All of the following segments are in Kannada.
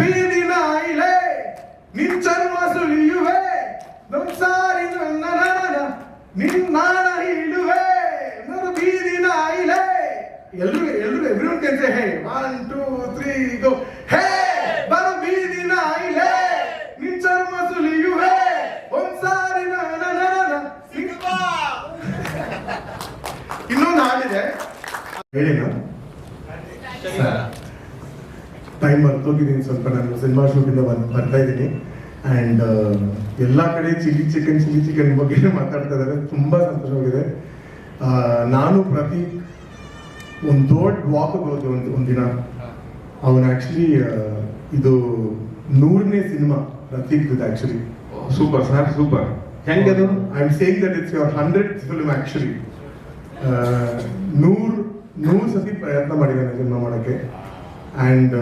ಬೀದಿ ನಾಯಿಲೆ ನಿನ್ ಚರ್ಮ ಸುಳಿಯುವೆ ನೊಂದ್ಸಾರಿ ನನ್ನ ನಿನ್ ನಾಣ ಹೀಳುವೆ. ನನ್ನ ಬೀದಿ ನಾಯಿಲೆ ಎಲ್ರು ಎಲ್ರು everyone can say hey one two three go hey ಬರ ಬೀದಿ ನಾಯಿಲೆ ನಿನ್ ಚರ್ಮ ಸುಳಿಯುವೆ. ಒಂದ್ಸಾರಿ ನನ್ನ ನರನ ಇನ್ನೊಂದು ಹಾಡಿದೆ. ಹೇಳಿನ ಟೈಮ್ ಮರ್ತೋಗಿದ್ದೀನಿ ಸ್ವಲ್ಪ ನಾನು ಸಿನಿಮಾ ಶೂಟಿಂದ ಬಂದು ಬರ್ತಾ ಇದ್ದೀನಿ ಆ್ಯಂಡ್ ಎಲ್ಲ ಕಡೆ ಚಿಲ್ಲಿ ಚಿಕನ್ ಚಿಲ್ಲಿ ಚಿಕನ್ ಬಗ್ಗೆ ಮಾತಾಡ್ತಾ ಇದ್ದಾರೆ. ತುಂಬ ಸಂತೋಷವಾಗಿದೆ ನಾನು ಪ್ರತಿ ಒಂದು ದೊಡ್ಡ ವಾಕ್ ಹೋದೆ ಒಂದು ಒಂದಿನ ಅವನು ಆ್ಯಕ್ಚುಲಿ ಇದು ನೂರನೇ cinema Prateek actually super sir super ಹೆಂಗದು I am saying that it's your hundred film actually ನೂರು ನೂರು ಸತಿ ಪ್ರಯತ್ನ ಮಾಡಿದ್ದಾನೆ ಸಿನಿಮಾ ಮಾಡೋಕ್ಕೆ. ಆ್ಯಂಡ್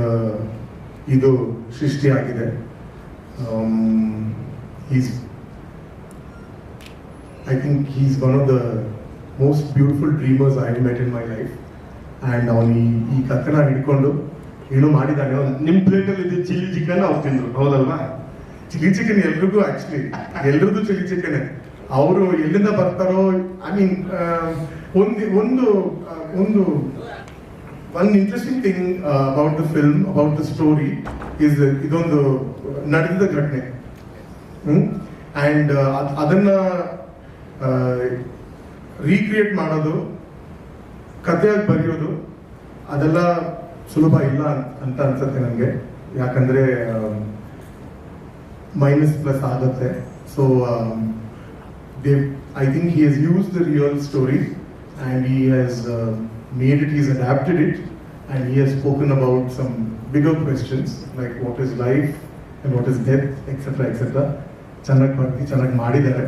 ಇದು ಸೃಷ್ಟಿಯಾಗಿದೆ. Is I think is one of the most beautiful dreamers I met in my life and ಅವನು ಈ ಈ ಹಿಡ್ಕೊಂಡು ಏನೋ ಮಾಡಿದ್ದಾನೆ ನಿಮ್ಮ ಪ್ಲೇಟಲ್ಲಿ ಇದ್ದ ಚಿಲ್ಲಿ ಚಿಕನ್ ಅವ್ರು ತಿಂದರು. ಹೌದಲ್ವಾ? ಚಿಲ್ಲಿ ಚಿಕನ್ ಎಲ್ರಿಗೂ ಆ್ಯಕ್ಚುಲಿ ಎಲ್ರದ್ದು ಚಿಲ್ಲಿ ಚಿಕನ್ ಅವರು ಎಲ್ಲಿಂದ ಬರ್ತಾರೋ ಐ ಮೀನ್ ಒಂದು ಒಂದು ಒಂದು one interesting thing about the film about the story is ಇದೊಂದು ನಡೆದಿದ್ದ ಘಟನೆ. ಅಂಡ್ ಅದನ್ನ ರೀಕ್ರಿಯೇಟ್ ಮಾಡೋದು, ಕಥೆಯಾಗಿ ಬರೆಯೋದು, ಅದೆಲ್ಲ ಸುಲಭ ಇಲ್ಲ ಅಂತ ಅನ್ಸುತ್ತೆ ನನಗೆ. ಯಾಕಂದರೆ ಮೈನಸ್ ಪ್ಲಸ್ ಆಗುತ್ತೆ. So they I think he has use the real story and he has made it is adapted it and he has spoken about some bigger questions like what is life and what is death etcetera etcetera ಚೆನ್ನಾಗಿ ಬರ್ತಿ ಚೆನ್ನಾಗಿ ಮಾಡಿದ್ದಾರೆ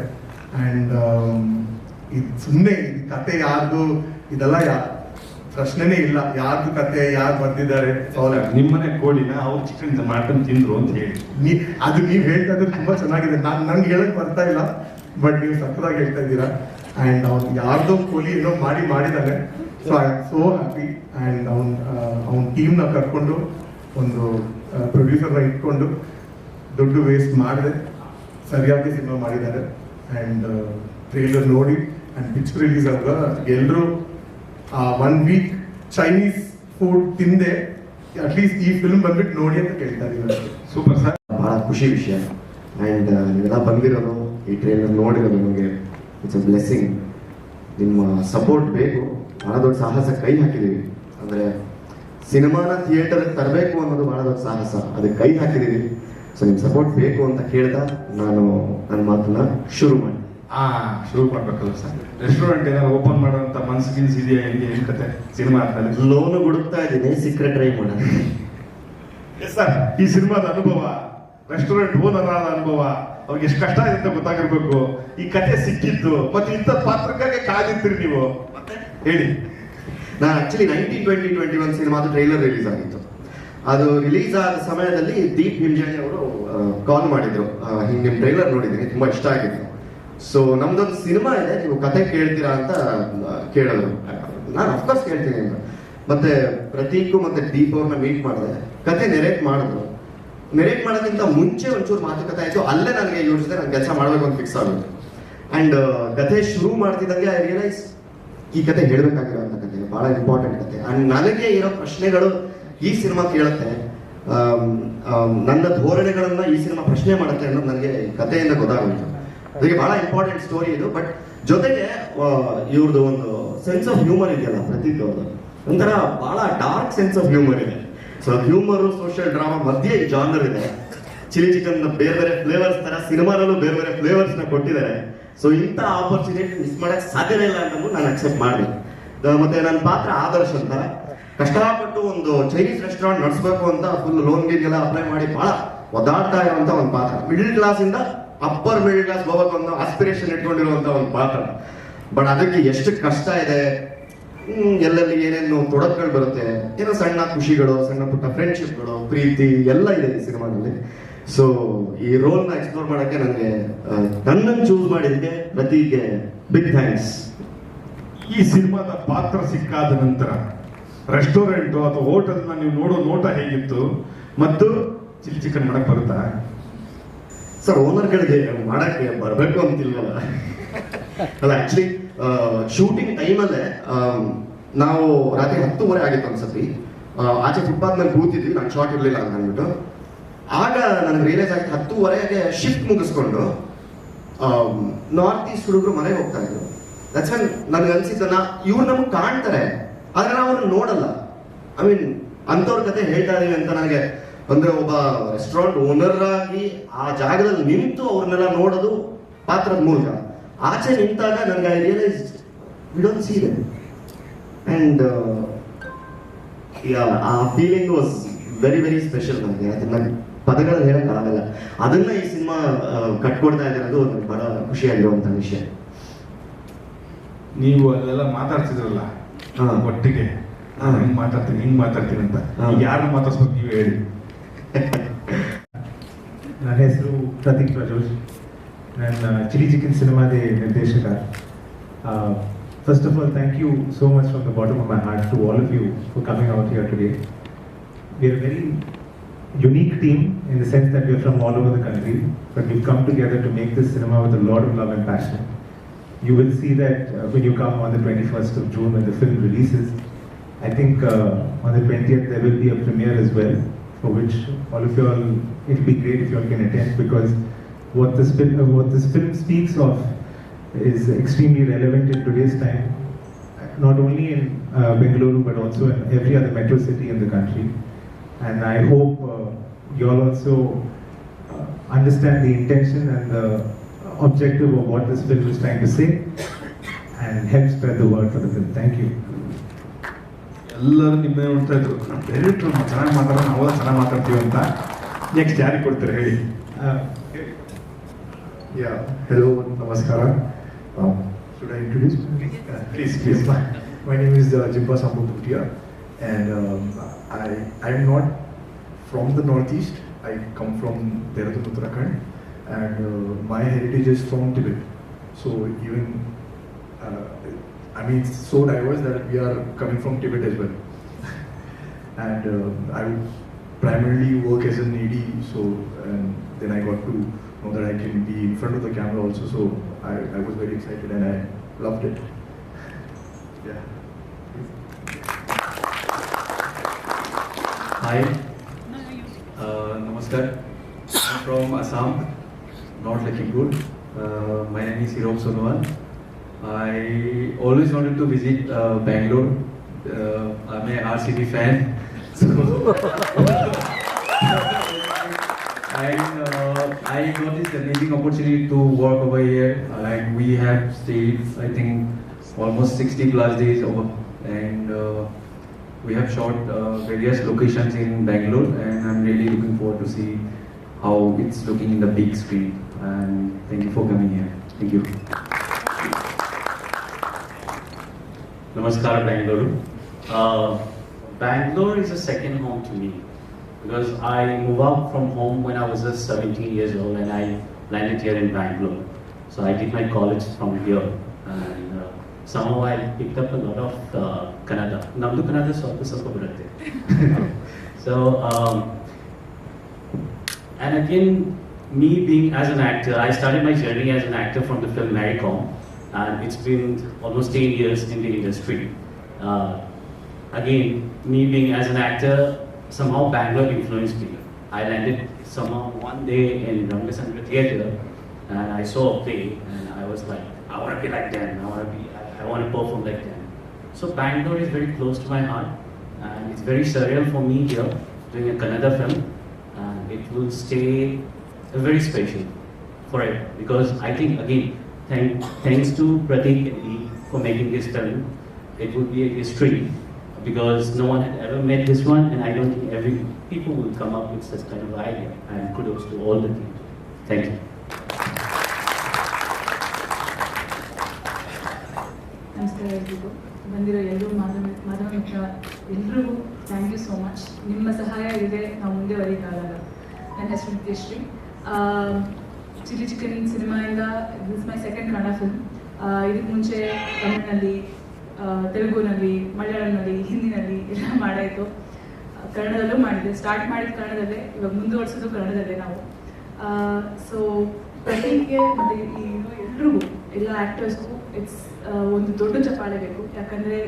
ಆ್ಯಂಡ್ ಇದು ಸುಮ್ಮನೆ ಕತೆ ಯಾರ್ದು ಇದೆಲ್ಲ ಯಾ ಪ್ರಶ್ನೆನೇ ಇಲ್ಲ. ಯಾರ್ದು ಕತೆ ಯಾರು ಬರ್ದಿದ್ದಾರೆ ನಿಮ್ಮನೆ ಕೋಳಿನ ಅವ್ರು ಚಿಕನ್ ಮಾಡ್ಕೊಂಡು ತಿಂದ್ರು ಅಂತ ಹೇಳಿ. ನೀ ಅದು ನೀವು ಹೇಳ್ತಾ ಇದ್ರೆ ತುಂಬಾ ಚೆನ್ನಾಗಿದೆ. ನಾನು ನಂಗೆ ಹೇಳಕ್ ಬರ್ತಾ ಇಲ್ಲ ಬಟ್ ನೀವು ಸಕ್ಕದಾಗಿ ಹೇಳ್ತಾ ಇದ್ದೀರಾ. ಆ್ಯಂಡ್ ಅವ್ನು ಯಾರ್ದೋ ಕೋಲಿ ಏನೋ ಮಾಡಿ ಮಾಡಿದ್ದಾನೆ so I am so happy and ಅವ್ನ ಅವ್ನ ಟೀಮ್ನ ಕರ್ಕೊಂಡು ಒಂದು ಪ್ರೊಡ್ಯೂಸರ್ನ ಇಟ್ಕೊಂಡು ದುಡ್ಡು ವೇಸ್ಟ್ ಮಾಡಿದೆ. ಸರಿಯಾಗಿ ಸಿನಿಮಾ ಮಾಡಿದ್ದಾರೆ. ಆ್ಯಂಡ್ ಟ್ರೇಲರ್ ನೋಡಿ ಆ್ಯಂಡ್ ಪಿಚ್ ರಿಲೀಸ್ ಆಗ ಎಲ್ಲರೂ ಒನ್ ವೀಕ್ ಚೈನೀಸ್ ಫುಡ್ ತಿಂದೆ. ಅಟ್ಲೀಸ್ಟ್ ಈ ಫಿಲ್ಮ್ ಬಂದ್ಬಿಟ್ಟು ನೋಡಿ ಅಂತ ಕೇಳ್ತಾ ಸೂಪರ್ ಸರ್ ಬಹಳ ಖುಷಿ ವಿಷಯ. ಆ್ಯಂಡ್ ನೀವೆಲ್ಲ ಬಂದಿರೋದು ಈ ಟ್ರೇಲರ್ ನೋಡಿರೋದು ನಿಮಗೆ ಇಟ್ಸ್ ಅ ಬ್ಲೆಸ್ಸಿಂಗ್ ನಿಮ್ಮ ಸಪೋರ್ಟ್ ಬೇಕು. ಬಹಳ ದೊಡ್ಡ ಸಾಹಸ ಕೈ ಹಾಕಿದ್ದೀವಿ ಅಂದರೆ ಸಿನಿಮಾನ ಥಿಯೇಟರ್ಗೆ ತರಬೇಕು ಅನ್ನೋದು ಬಹಳ ದೊಡ್ಡ ಸಾಹಸ. ಅದಕ್ಕೆ ಕೈ ಹಾಕಿದ್ದೀವಿ ಸೊ ನಿಮ್ಮ ಸಪೋರ್ಟ್ ಬೇಕು ಅಂತ ಕೇಳ್ತಾ ನಾನು ನನ್ನ ಮಾತನ್ನ ಶುರು ಮಾಡಿ. ಆ ಶುರು ಮಾಡ್ಬೇಕಲ್ಲ ಸರ್. ರೆಸ್ಟೋರೆಂಟ್ ಏನಾದ್ರು ಓಪನ್ ಮಾಡೋಂತ ಮನ್ಸು ಗಿನ್ಸ್ ಇದೆಯಾ ಹೆಂಗೆ ಏನ್ ಕತೆ? ಸಿನಿಮಾ ಆದ್ಮೇಲೆ ಲೋನು ಹುಡುಕ್ತಾ ಇದ್ದೀನಿ. ಸಿಕ್ಕರೆ ಟ್ರೈ ಮಾಡೋಣ. ಸರ್ ಈ ಸಿನಿಮಾದ ಅನುಭವ ರೆಸ್ಟೋರೆಂಟ್ ಓನರ್ ಆದ ಅನುಭವ ಅವ್ರಿಗೆ ಎಷ್ಟು ಕಷ್ಟ ಇದೆ ಅಂತ ಗೊತ್ತಾಗಿರ್ಬೇಕು. ಈ ಕತೆ ಸಿಕ್ಕಿದ್ದು ಮತ್ತೆ ಇಂಥ ಪಾತ್ರಕ್ಕಾಗಿ ಕಾದಿರ್ತೀರಿ ನೀವು. ಹೇಳಿ. ನಾನು actually nineteen twenty twenty one ಸಿನಿಮಾದ ಟ್ರೈಲರ್ ರಿಲೀಸ್ ಆಗಿತ್ತು. ಅದು ರಿಲೀಸ್ ಆದ ಸಮಯದಲ್ಲಿ ದೀಪ್ ಹಿಂಜಾಣಿ ಅವರು ಕಾಲ್ ಮಾಡಿದ್ರು. ಹಿಂಗೆ ಹಿಂಗ್ ನಿಮ್ ಟ್ರೈಲರ್ ನೋಡಿದ್ದೀನಿ, ತುಂಬಾ ಇಷ್ಟ ಆಗಿತ್ತು. ಸೊ ನಮ್ದೊಂದು ಸಿನಿಮಾ ಇದೆ, ನೀವು ಕತೆ ಕೇಳ್ತೀರಾ ಅಂತ ಕೇಳಿದ್ರು. ನಾನು ಅಫ್ಕೋರ್ಸ್ ಕೇಳ್ತೀನಿ ಅಂತ. ಮತ್ತೆ ಪ್ರತೀಕು ಮತ್ತೆ ದೀಪ್ ಅವ್ರನ್ನ ಮೀಟ್ ಮಾಡಿದೆ. ಕತೆ ನೆರೇಟ್ ಮಾಡಿದ್ರು. ನೆರೇಟ್ ಮಾಡೋಕ್ಕಿಂತ ಮುಂಚೆ ಒಂಚೂರು ಮಾತುಕತೆ ಆಯಿತು. ಅಲ್ಲೇ ನನಗೆ ಯೋಚಿಸಿದೆ ನಾನು ಕೆಲಸ ಮಾಡಬೇಕು ಅಂತ ಫಿಕ್ಸ್ ಆಗುತ್ತೆ. ಅಂಡ್ ಕತೆ ಶುರು ಮಾಡ್ತಿದ್ದಂಗೆ ಐ ರಿಯಲೈಸ್ ಈ ಕತೆ ಹೇಳ್ಬೇಕಾಗಿರೋಂಥ ಕತೆ, ಬಹಳ ಇಂಪಾರ್ಟೆಂಟ್ ಕತೆ. ಅಂಡ್ ನನಗೆ ಇರೋ ಪ್ರಶ್ನೆಗಳು ಈ ಸಿನಿಮಾ ಕೇಳುತ್ತೆ. ನನ್ನ ಧೋರಣೆಗಳನ್ನ ಈ ಸಿನಿಮಾ ಪ್ರಶ್ನೆ ಮಾಡುತ್ತೆ ಅನ್ನೋದು ನನಗೆ ಕಥೆಯಿಂದ ಗೊತ್ತಾಗುತ್ತೆ ಅದಕ್ಕೆ ಬಹಳ ಇಂಪಾರ್ಟೆಂಟ್ ಸ್ಟೋರಿ ಇದು. ಬಟ್ ಜೊತೆಗೆ ಇವ್ರದ್ದು ಒಂದು ಸೆನ್ಸ್ ಆಫ್ ಹ್ಯೂಮರ್ ಇದೆಯಲ್ಲ, ಪ್ರತೀಕ್ ಅವ್ರದ್ದು ಒಂಥರ ಬಹಳ ಡಾರ್ಕ್ ಸೆನ್ಸ್ ಆಫ್ ಹ್ಯೂಮರ್ ಇದೆ. ಸೊ ಹ್ಯೂಮರ್ ಸೋಷಿಯಲ್ ಡ್ರಾಮಾ ಮಧ್ಯೆ ಜಾನರ್ ಇದೆ. ಚಿಲ್ಲಿ ಚಿಕನ್ ಬೇರೆ ಬೇರೆ ಫ್ಲೇವರ್ಸ್ ತರ ಸಿನಿಮಾದಲ್ಲೂ ಬೇರೆ ಬೇರೆ ಫ್ಲೇವರ್ಸ್ನ ಕೊಟ್ಟಿದ್ದಾರೆ. ಸೊ ಇಂಥ ಆಪರ್ಚುನಿಟಿ ಮಿಸ್ ಮಾಡಕ್ ಸಾಧ್ಯನೇ ಇಲ್ಲ ಅಂತ ನಾನು ಅಕ್ಸೆಪ್ಟ್ ಮಾಡಿ ಮತ್ತೆ ನನ್ನ ಪಾತ್ರ ಆದರ್ಶ ಅಂತ. ಕಷ್ಟಪಟ್ಟು ಒಂದು ಚೈನೀಸ್ ರೆಸ್ಟೋರೆಂಟ್ ನಡೆಸಬೇಕು ಅಂತ ಫುಲ್ ಲೋನ್ ಗೀನ್ಗೆಲ್ಲ ಅಪ್ಲೈ ಮಾಡಿ ಬಹಳ ಒದ್ದಾಡ್ತಾ ಇರುವಂತ ಒಂದು ಪಾತ್ರ. ಮಿಡಿಲ್ ಕ್ಲಾಸ್ ಇಂದ ಅಪ್ಪರ್ ಮಿಡಿಲ್ ಕ್ಲಾಸ್ ಹೋಗಬೇಕು ಅನ್ನೋ ಆಸ್ಪಿರೇಷನ್ ಇಟ್ಕೊಂಡಿರುವಂತ ಒಂದು ಪಾತ್ರ. ಬಟ್ ಅದಕ್ಕೆ ಎಷ್ಟು ಕಷ್ಟ ಇದೆ? ಎಲ್ಲೆಲ್ಲಿ ಏನೇನು ತೊಡಕುಗಳು ಬರುತ್ತೆ? ಏನೋ ಸಣ್ಣ ಖುಷಿಗಳು, ಸಣ್ಣ ಪುಟ್ಟ ಫ್ರೆಂಡ್ಶಿಪ್ಗಳು ಪ್ರೀತಿ ಎಲ್ಲ ಇದೆ ಈ ಸಿನಿಮಾದಲ್ಲಿ ಸೊ ಈ ರೋಲ್ನ ಎಕ್ಸ್ಪ್ಲೋರ್ ಮಾಡಕ್ಕೆ ನನಗೆ ನನ್ನನ್ನು ಚೂಸ್ ಮಾಡಿದ್ದಕ್ಕೆ ಪ್ರತಿಗೆ ಬಿಗ್ ಥ್ಯಾಂಕ್ಸ್ ಈ ಸಿನಿಮಾದ ಪಾತ್ರ ಸಿಕ್ಕಾದ ನಂತರ ರೆಸ್ಟೋರೆಂಟ್ ಅಥವಾ ಹೋಟೆಲ್ ನೀವು ನೋಡೋ ನೋಟ ಹೇಗಿತ್ತು? ಮತ್ತು ಚಿಲ್ಲಿ ಚಿಕನ್ ಮಾಡಕ್ ಬರುತ್ತಾ? ಸರ್ ಓನರ್ಗಳಿಗೆ ಮಾಡಕ್ಕೆ ಬರಬೇಕು ಅಂತಿಲ್ವಲ್ಲ? ಅಲ್ಲ ಆಕ್ಚುಲಿ ಶೂಟಿಂಗ್ ಟೈಮಲ್ಲೇ ನಾವು ರಾತ್ರಿ ಹತ್ತುವರೆ ಆಗಿತ್ತು ಅನ್ಸತ್ತಿ. ಆಚೆ ಫುಟ್ಪಾತ್ ಮೇಲೆ ಕೂತಿದ್ವಿ ನಾನು ಶಾರ್ಟ್ ಇರಲಿಲ್ಲ ಅಂತ ಅಂದ್ಬಿಟ್ಟು. ಆಗ ನನಗೆ ರಿಯಲೈಸ್ ಆಯ್ತು, ಹತ್ತುವರೆಗೆ ಶಿಫ್ಟ್ ಮುಗಿಸ್ಕೊಂಡು ನಾರ್ತ್ ಈಸ್ಟ್ ಹುಡುಗರು ಮನೆಗೆ ಹೋಗ್ತಾ ಇದ್ರು. ದಟ್ಸ್ ವೆನ್ ನನಗೆ ಅನ್ಸಿದ್ದನ್ನ ಇವ್ರು ನಮಗೆ ಕಾಣ್ತಾರೆ, ಆದ್ರೆ ನಾವು ಅವ್ರನ್ನ ನೋಡಲ್ಲ. ಐ ಮೀನ್ ಅಂಥವ್ರ ಕತೆ ಹೇಳ್ತಾ ಇದೀವಿ ಅಂತ ನನಗೆ ಅಂದ್ರೆ ಒಬ್ಬ ರೆಸ್ಟೋರೆಂಟ್ ಓನರ್ ಆಗಿ ಆ ಜಾಗದಲ್ಲಿ ನಿಂತು ಅವ್ರನ್ನೆಲ್ಲ ನೋಡೋದು ಪಾತ್ರದ ಮೂಲಕ. ಆಚೆ ನಿಂತಾಗ ನನಗೆ I realise we don't dumb and ಆ feeling was very very special ನನಗೆ. ಅದನ್ನ ಪದಗಳಲ್ಲಿ ಹೇಳಕ್ ಆಗಲ್ಲ. ಅದನ್ನ ಈ ಸಿನಿಮಾ ಕಟ್ಕೊಡ್ತಾ ಇರೋದು ನನಗೆ ಬಹಳ ಖುಷಿಯಾಗಿರುವಂತ ವಿಷಯ. ನೀವು ಅಲ್ಲೆಲ್ಲ ಮಾತಾಡ್ತಿದ್ರಲ್ಲ? ಹಾ. ಒಟ್ಟಿಗೆ. ಹಿಂಗ್ ಮಾತಾಡ್ತೀನಿ ಹಿಂಗ್ ಮಾತಾಡ್ತೀನಿ ಅಂತ. ಯಾರನ್ನ ಮಾತಾಡ್ಸ್ಬೇಕು ನೀವು ಹೇಳಿ. ನನ್ನ ಹೆಸರು ಪ್ರತೀಕ್ ಪ್ರಜೋಶ್ ನನ್ನ ಚಿಲಿ ಚಿಕನ್ ಸಿನಿಮಾದ ನಿರ್ದೇಶಕ. First of all thank you so much from the bottom of my heart to all of you for coming out here today we are very unique team in the sense that we are from all over the country, but we've come together to make this cinema with a lot of love and passion. You will see that uh, when you come on the 21st of June when the film releases. I think uh, on the 20th there will be a premiere as well, for which all of you all, it will be great if you all can attend because what this film, uh, what this film speaks of is extremely relevant in today's time, not only in uh, Bengaluru but also in every other metro city in the country And I hope uh, you all also uh, understand the intention and the objective of what this film is trying to say and help spread the word for the film. Thank you. ಎಲ್ಲರೂ ನಿಮ್ಮನ್ನೇ ನೋಡ್ತಾ ಇದ್ರು ಡೈರೆಕ್ಟರ್ ಚೆನ್ನಾಗಿ ಮಾತಾಡೋ ನಾವೆಲ್ಲ ಚೆನ್ನಾಗಿ ಮಾತಾಡ್ತೀವಿ ಅಂತ ನೆಕ್ಸ್ಟ್ ಯಾರಿಗೆ ಕೊಡ್ತಾರೆ ಹೇಳಿ Uh, Yeah, hello, namaskara. Um, should I introduce? Uh, Please, please. My, my and um, I I am not from the northeast. I come from Dehradun, Uttarakhand, and uh, my heritage is from Tibet. So even uh, I mean, it's so diverse that we are coming from Tibet as well. and uh, I primarily work as an AD, so then I got to know that I can be in front of the camera also. So I, I was very excited and I loved it. Yeah. Hi. Uh, namaskar. I'm from Assam, North Lakhimpur. Uh, my name is Hirom Sonowal. I always wanted to visit uh, Bangalore. Uh, I'm a RCB fan. So uh, I got this amazing opportunity to work over here. And we have stayed, I think, almost 60 plus days over. And uh, we have shot uh, various locations in Bangalore, and I'm really looking forward to see how it's looking in the big screen. And thank you for coming here. Thank you. Namaskar, Bangalore. Uh, Bangalore is a second home to me because I moved out from home when I was just 17 years old and I landed here in Bangalore. So I did my college from here somehow I picked up a lot of uh, Kannada. Namdu Kannada ಸ್ವಲ್ಪ ಸ್ವಲ್ಪ ಬರುತ್ತೆ. So um, and again, me being as an actor, I started my journey as an actor from the film Maricom, and it's been almost 10 years in the industry. Uh, again, me being as an actor, somehow Bangalore influenced me. I landed somehow one day in Rangasandra Theatre, and I saw a play, and I was like, I want to be like them. I want to be, I, want to perform like them. So Bangalore is very close to my heart, and it's very surreal for me here doing a Kannada film, and it will stay very special forever because I think again, thank, thanks to Pratik and for making this film, it would be a history because no one had ever met this one, and I don't think every people will come up with such kind of idea. And kudos to all the team. Thank you. ನಮಸ್ಕಾರ ಎಲ್ರಿಗೂ ಬಂದಿರೋ ಎಲ್ಲರೂ ಮಾಧವ ಮಾಧವ ಮಿತ್ರ, ಎಲ್ರಿಗೂ ಥ್ಯಾಂಕ್ ಯು ಸೋ ಮಚ್ ನಿಮ್ಮ ಸಹಾಯ ಇದೆ ನಾವು ಮುಂದೆ ಬರೀಕಾಗಲ್ಲ. ನನ್ನ ಹೆಸರು Nithyashree chilli chicken ಸಿನಿಮಾಯಿಂದ this my second Kannada film ಇದಕ್ಕೆ ಮುಂಚೆ ತಮಿಳಿನಲ್ಲಿ ತೆಲುಗುನಲ್ಲಿ, ಮಲಯಾಳಂನಲ್ಲಿ, ಹಿಂದಿನಲ್ಲಿ ಎಲ್ಲ ಮಾಡಾಯಿತು. ಕನ್ನಡದಲ್ಲೂ ಮಾಡಿದೆ. ಸ್ಟಾರ್ಟ್ ಮಾಡಿದ ಕನ್ನಡದಲ್ಲೇ, ಇವಾಗ ಮುಂದುವರ್ಸೋದು ಕನ್ನಡದಲ್ಲೇ ನಾವು. ಸೊ ಪ್ರತಿಗೆ ಮತ್ತು ಈ ಎಲ್ರಿಗೂ, ಎಲ್ಲ ಆ್ಯಕ್ಟರ್ಸ್ಗೂ ಇಟ್ಸ್ ಒಂದು ದೊಡ್ಡ ಚಪ್ಪಾಳೆ ಬೇಕು. ಯಾಕಂದರೆ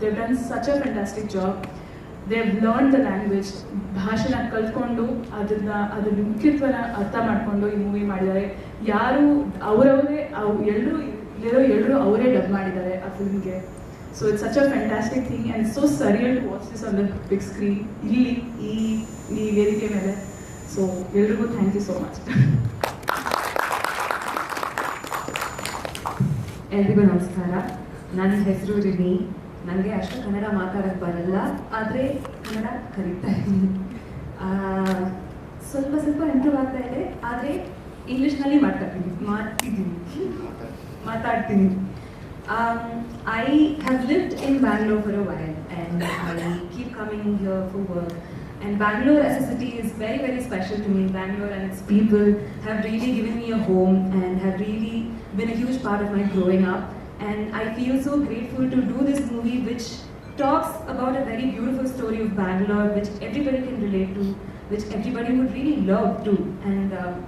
they done such a fantastic job they learn the language ಭಾಷೆನ ಕಲ್ತ್ಕೊಂಡು ಅದನ್ನ, ಅದ್ರ ಮುಖ್ಯತ್ವನ ಅರ್ಥ ಮಾಡ್ಕೊಂಡು ಈ ಮೂವಿ ಮಾಡಿದ್ದಾರೆ. ಯಾರು, ಅವರವರೇ ಎಲ್ಲರೂ ಇಲ್ಲಿರೋ ಎಲ್ಲರೂ ಅವರೇ ಡಬ್ ಮಾಡಿದ್ದಾರೆ ಆ ಫಿಲ್ಮ್ಗೆ so it's such a fantastic thing and so surreal to watch this on the big screen ಇಲ್ಲಿ, ಈ ಈ ವೇದಿಕೆ ಮೇಲೆ. ಸೊ ಎಲ್ರಿಗೂ ಥ್ಯಾಂಕ್ ಯು ಸೋ ಮಚ್ ಎಲ್ರಿಗೂ ನಮಸ್ಕಾರ. ನನ್ನ ಹೆಸರು ರಿನಿ ನನಗೆ ಅಷ್ಟು ಕನ್ನಡ ಮಾತಾಡೋಕ್ಕೆ ಬರಲ್ಲ, ಆದರೆ ಕನ್ನಡ ಕಲಿತಾ ಇದ್ದೀನಿ. ಸ್ವಲ್ಪ ಸ್ವಲ್ಪ ಇಂಪ್ರೂವ್ ಆಗ್ತಾ ಇದೆ, ಆದರೆ ಇಂಗ್ಲೀಷ್ನಲ್ಲಿ ಮಾತಾಡ್ತೀನಿ. ಮಾಡ್ತಿದ್ದೀನಿ ಮಾತಾಡ್ತೀನಿ. I have lived in Bangalore for a while and I keep coming for work And Bangalore as a city is very, very special to me. Bangalore and its people have really given me a home and have really been a huge part of my growing up. And I feel so grateful to do this movie, which talks about a very beautiful story of Bangalore, which everybody can relate to, which everybody would really love to. And um,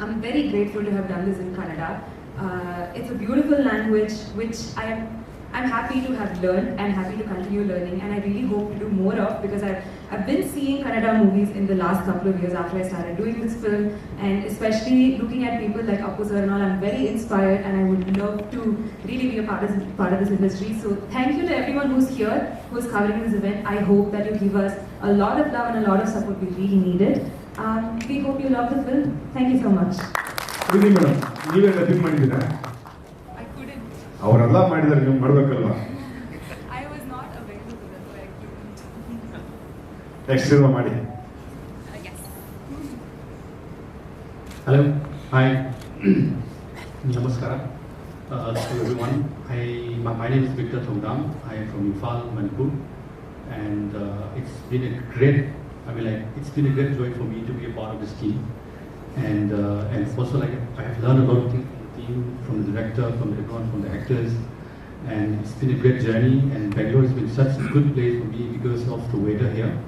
I'm very grateful to have done this in Kannada. Uh, it's a beautiful language, which I am I'm happy to have learned and happy to continue learning, and I really hope to do more of because I've, I've been seeing Kannada movies in the last couple of years after I started doing this film, and especially looking at people like Appu sir and all, I'm very inspired, and I would love to really be a part of, part of this industry. So thank you to everyone who's here, who's covering this event. I hope that you give us a lot of love and a lot of support we really needed. Um, we hope you love the film. Thank you so much. ಅವರೆಲ್ಲ ಮಾಡಿದ್ದಾರೆ ನೀವು ಮಾಡ್ಬೇಕಲ್ವಾ I was not available, so I couldn't. Next cinema ಮಾಡಿ Hello, hi, Namaskara uh, to everyone. I, my, my name is Victor Thongdam. I am from Imphal, Manipur, and uh, it's been a great, I mean, like it's been a great joy for me to be a part of this team, and uh, and it's also like I have learned a lot of things from the from the director, from everyone, from the actors, and it's been a great journey. And Bangalore has been such a good place for me because of the weather here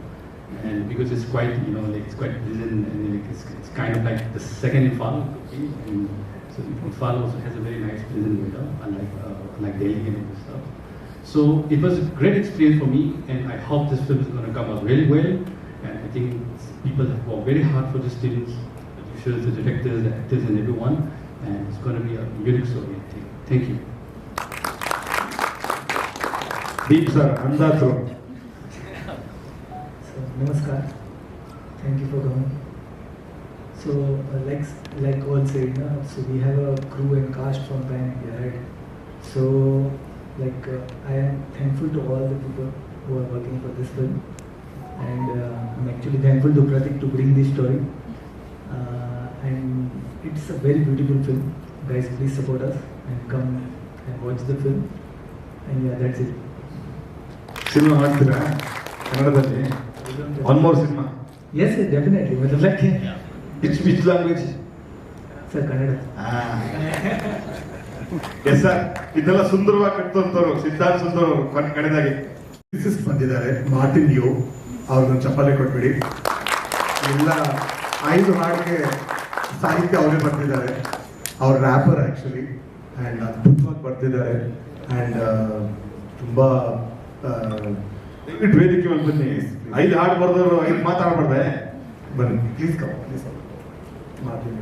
and because it's quite you know like it's quite pleasant and like it's, it's kind of like the second Imphal and so Imphal also has a very nice pleasant weather unlike uh, like Delhi and all stuff. So it was a great experience for me and I hope this film is going to come out really well and I think people have worked very hard for this film, the producers, the directors, the actors and everyone and it's going to be a unique Soviet thing. Thank you. Deep sir, Andatro. So, namaskar. Thank you for coming. So, uh, like like all said, na, so we have a crew and cast from Pan India, right? So, like uh, I am thankful to all the people who are working for this film, and uh, I'm actually thankful to Pratik to bring this story and it's a very beautiful film. Guys, please support us and come and watch the film. And yeah, that's it. Cinema ಮಾಡ್ತೀರಾ? ಕನ್ನಡದಲ್ಲಿ? One more cinema yes definitely ಮೊದಲಕ್ಕೆ it's which language sir Kannada yes sir ಇದೆಲ್ಲ ಸುಂದರವಾಗಿ ಕಟ್ತಂತವ್ರು ಸಿದ್ಧಾರ್ಥ ಸುಂದರ್ ಅವರು ಕಡೆದಾಗಿ ಬಂದಿದ್ದಾರೆ. ಮಾರ್ಟಿನ್ ಯು ಅವ್ರನ್ನ ಚಪ್ಪಾಲೆ ಕೊಟ್ಬಿಡಿ. ಎಲ್ಲ ಐದು ಹಾಡಿಗೆ ಸಾಹಿತ್ಯ ಅವರೇ ಬರ್ತಿದ್ದಾರೆ. ಅವ್ರ ರ್ಯಾಪರ್ ಆ್ಯಕ್ಚುಲಿ ಆ್ಯಂಡ್ ಅದ್ಭುತವಾಗಿ ಬರ್ತಿದ್ದಾರೆ. ಆ್ಯಂಡ್ ತುಂಬ ದಯವಿಟ್ಟು ವೇದಿಕೆ ಮೇಲೆ ಬನ್ನಿ. ಐದು ಹಾಡು ಬರೆದವರು ಐದು ಮಾತಾಡಬಾರ್ದೆ. ಬನ್ನಿ ಪ್ಲೀಸ್ ಕಮ್ ಪ್ಲೀಸ್ ಮಾತಾಡಿ